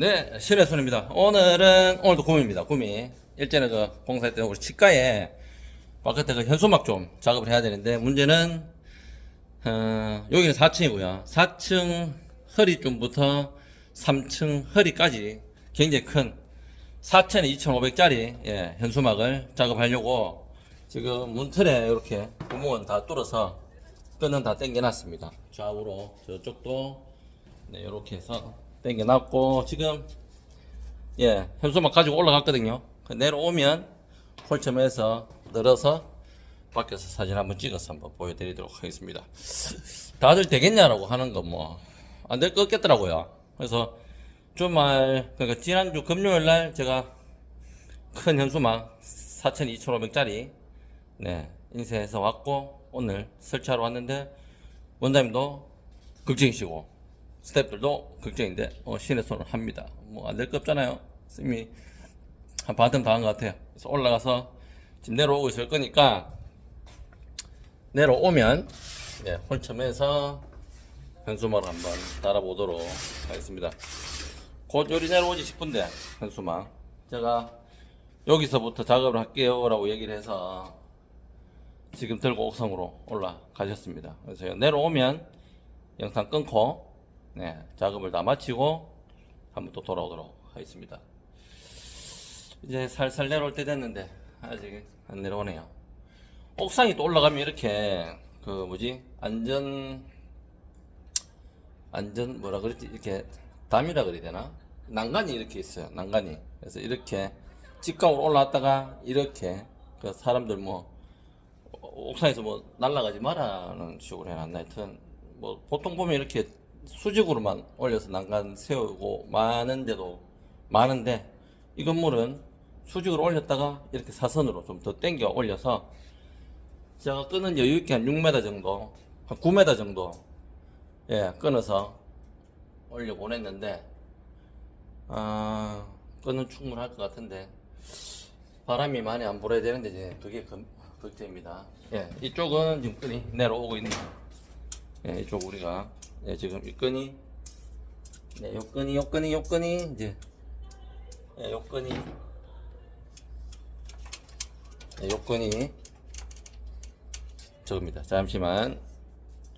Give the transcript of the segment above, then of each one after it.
네, 실내 손입니다. 오늘은, 오늘도 구미입니다. 구미. 일전에 그 공사했던 우리 치과에 바깥에 그 현수막 좀 작업을 해야 되는데, 문제는, 어, 여기는 4층이고요. 4층 허리쯤부터 3층 허리까지 굉장히 큰 4층에 2,500짜리, 예, 현수막을 작업하려고 지금 문틀에 이렇게 구멍은 다 뚫어서 끈은 다 당겨놨습니다. 좌우로 저쪽도 네, 이렇게 해서 당겨놨고 지금 예 현수막 가지고 올라갔거든요. 그 내려오면 홀점에서 늘어서 밖에서 사진 한번 찍어서 한번 보여드리도록 하겠습니다. 다들 되겠냐라고 하는 거 뭐 안 될 것 같더라고요. 그래서 주말 그러니까 지난주 금요일 날 제가 큰 현수막 4,2,500짜리 네 인쇄해서 왔고 오늘 설치하러 왔는데 원장님도 걱정이시고 스태프들도 걱정인데 어, 신의 손을 합니다. 뭐 안 될 거 없잖아요. 쌤이 한 반틈 당한 것 같아요. 그래서 올라가서 지금 내려오고 있을 거니까 내려오면 네, 홀점에서 현수막을 한번 따라보도록 하겠습니다. 곧 요리 내려오지 싶은데 현수막 제가 여기서부터 작업을 할게요 라고 얘기를 해서 지금 들고 옥상으로 올라가셨습니다. 그래서 내려오면 영상 끊고 네, 작업을 다 마치고 한번 또 돌아오도록 하겠습니다. 이제 살살 내려올 때 됐는데 아직 안 내려오네요. 옥상에 또 올라가면 이렇게 그 뭐지? 안전 안전 뭐라 그랬지? 이렇게 담이라 그래야 되나? 난간이 이렇게 있어요 난간이. 그래서 이렇게 직각으로 올라왔다가 이렇게 그 사람들 뭐 옥상에서 뭐 날아가지 마라는 식으로 해놨나? 하여튼 뭐 보통 보면 이렇게 수직으로만 올려서 난간 세우고 많은데도 많은데 이 건물은 수직으로 올렸다가 이렇게 사선으로 좀 더 당겨 올려서 제가 끄는 여유 있게 한 6m 정도 한 9m 정도 예 끊어서 올려 보냈는데 아 끈은 충분할 것 같은데 바람이 많이 안 불어야 되는데 이제 그게 그, 걱정입니다. 예, 이쪽은 지금 끈이 내려오고 있는. 예, 이쪽 우리가 예, 지금 이 끈이 네, 요 끈이 요 끈이 요 끈이 이제 예, 요 끈이 예, 요 끈이 저겁니다. 잠시만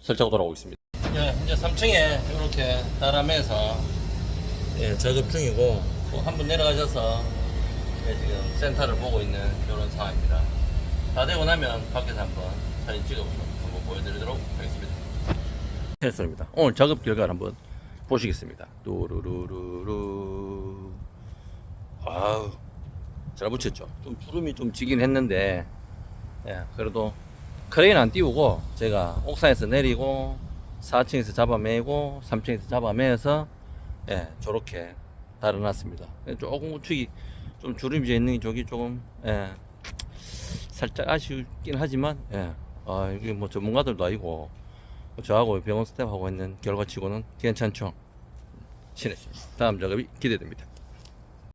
설정 돌아오겠습니다. 예, 이제 3층에 이렇게 따라매서 예, 작업 중이고 한 분 내려가셔서 예, 지금 센터를 보고 있는 이런 상황입니다. 다 되고 나면 밖에서 한번 사진 찍어서 한번 보여드리도록 하겠습니다. 했습니다. 오늘 작업 결과를 한번 보시겠습니다. 뚜루루루루. 아우, 잘 붙였죠. 좀 주름이 좀 지긴 했는데, 예, 그래도 크레인 안 띄우고 제가 옥상에서 내리고 4층에서 잡아매고 3층에서 잡아매서 예, 저렇게 달아놨습니다. 조금 우측이 좀 주름이 있는 쪽이 조금 예, 살짝 아쉽긴 하지만 예, 아, 이게 뭐 전문가들도 아니고 저하고 병원 스텝하고 있는 결과치고는 괜찮죠. 신의 다음 작업이 기대됩니다.